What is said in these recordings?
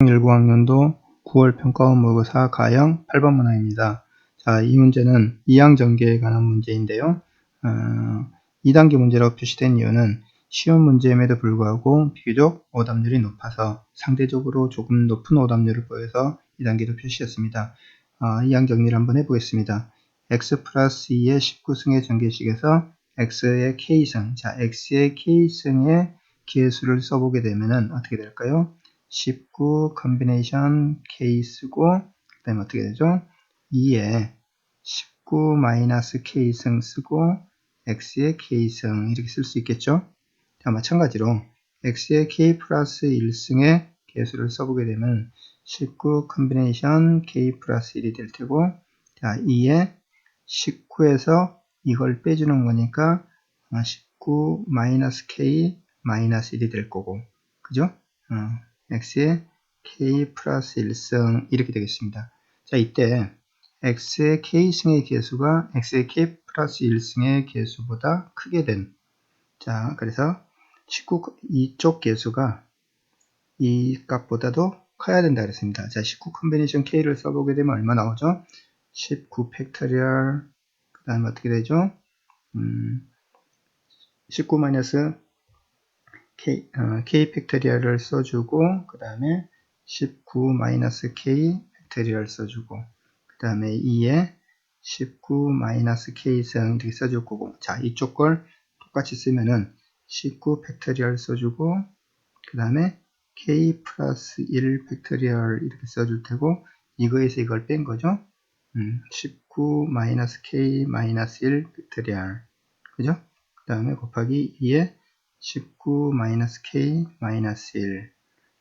19학년도 9월 평가원 모의고사 가형 8번 문항입니다. 자, 이 문제는 이항 전개에 관한 문제인데요. 어, 2단계 문제라고 표시된 이유는 쉬운 문제임에도 불구하고 비교적 오답률이 높아서 상대적으로 조금 높은 오답률을 보여서 2단계로 표시했습니다. 어, 이항 정리를 한번 해보겠습니다. x 플러스 2의 19승의 전개식에서 x의 k승, 자 x의 k승의 개수를 써보게 되면 어떻게 될까요? 19 컨비네이션 K 쓰고 그 다음에 어떻게 되죠? 2에 19 마이너스 K승 쓰고 X의 K승 이렇게 쓸 수 있겠죠? 자, 마찬가지로 X의 K 플러스 1승의 개수를 써보게 되면 19 컨비네이션 K 플러스 1이 될 테고 자 2에 19에서 이걸 빼주는 거니까 19 마이너스 K 마이너스 1이 될 거고 그죠? 어. X의 k 플러스 1승 이렇게 되겠습니다. 자 이때 x의 k승의 개수가 x의 k 플러스 1승의 개수보다 크게 된 자 그래서 19 이쪽 개수가 이 값보다도 커야 된다 그랬습니다. 자 19 컨비네이션 k를 써보게 되면 얼마 나오죠? 19 팩터리얼 그 다음에 어떻게 되죠? 음, 19 마이너스 K, 어, K 팩토리얼을 써주고 그 다음에 19 마이너스 K 팩토리얼 써주고 그 다음에 2에 19 마이너스 K승 이렇게 써줄 거고 자 이쪽 걸 똑같이 쓰면은 19 팩토리얼 써주고 그 다음에 K 플러스 1 팩토리얼 이렇게 써줄 테고 이거에서 이걸 뺀 거죠? 음, 19 마이너스 K 마이너스 1 팩토리얼 그죠? 그 다음에 곱하기 2에 19-k-1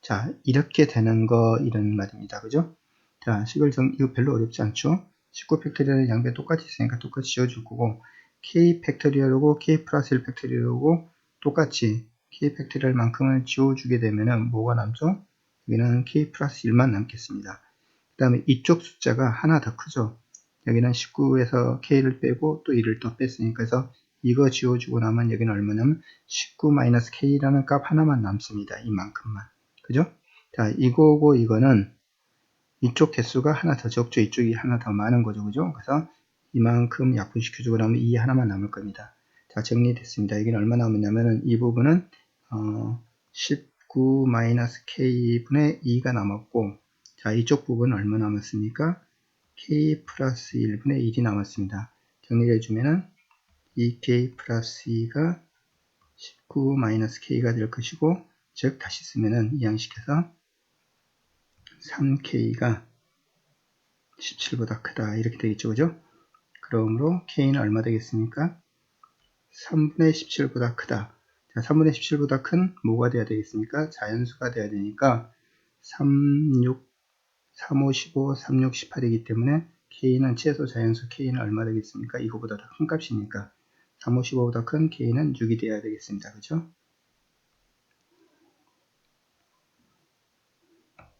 자 이렇게 되는 거 이런 말입니다. 그죠? 자 식을 정 이거 별로 어렵지 않죠? 19 팩토리얼 양변 똑같이 있으니까 똑같이 지워줄 거고 k 팩토리얼하고 k 플러스 1 팩토리얼하고 똑같이 k 팩토리얼만큼을 지워주게 되면은 뭐가 남죠? 여기는 k 플러스 1만 남겠습니다. 그 다음에 이쪽 숫자가 하나 더 크죠? 여기는 19에서 k를 빼고 또 1을 또 뺐으니까 그래서 이거 지워주고 나면 여기는 얼마냐면 19-k라는 값 하나만 남습니다. 이만큼만. 그죠? 자, 이거고 이거는 이쪽 개수가 하나 더 적죠. 이쪽이 하나 더 많은 거죠. 그죠? 그래서 이만큼 약분시켜주고 나면 이 하나만 남을 겁니다. 자, 정리됐습니다. 여기는 얼마 남았냐면은 이 부분은 어, 19-k분의 2가 남았고 자, 이쪽 부분은 얼마 남았습니까? k 플러스 1분의 1이 남았습니다. 정리를 해주면은 2k 플러스 2가 19 마이너스 k가 될 것이고 즉 다시 쓰면은 이항식해서 3k가 17보다 크다. 이렇게 되겠죠. 그죠? 그러므로 k는 얼마 되겠습니까? 3분의 17보다 크다. 자 3분의 17보다 큰 뭐가 돼야 되겠습니까? 자연수가 돼야 되니까 3, 6, 3, 5, 15, 3, 6, 18이기 때문에 k는 최소 자연수 k는 얼마 되겠습니까? 이거보다 더 큰 값이니까 355보다 큰 k는 6이 돼야 되겠습니다. 그죠?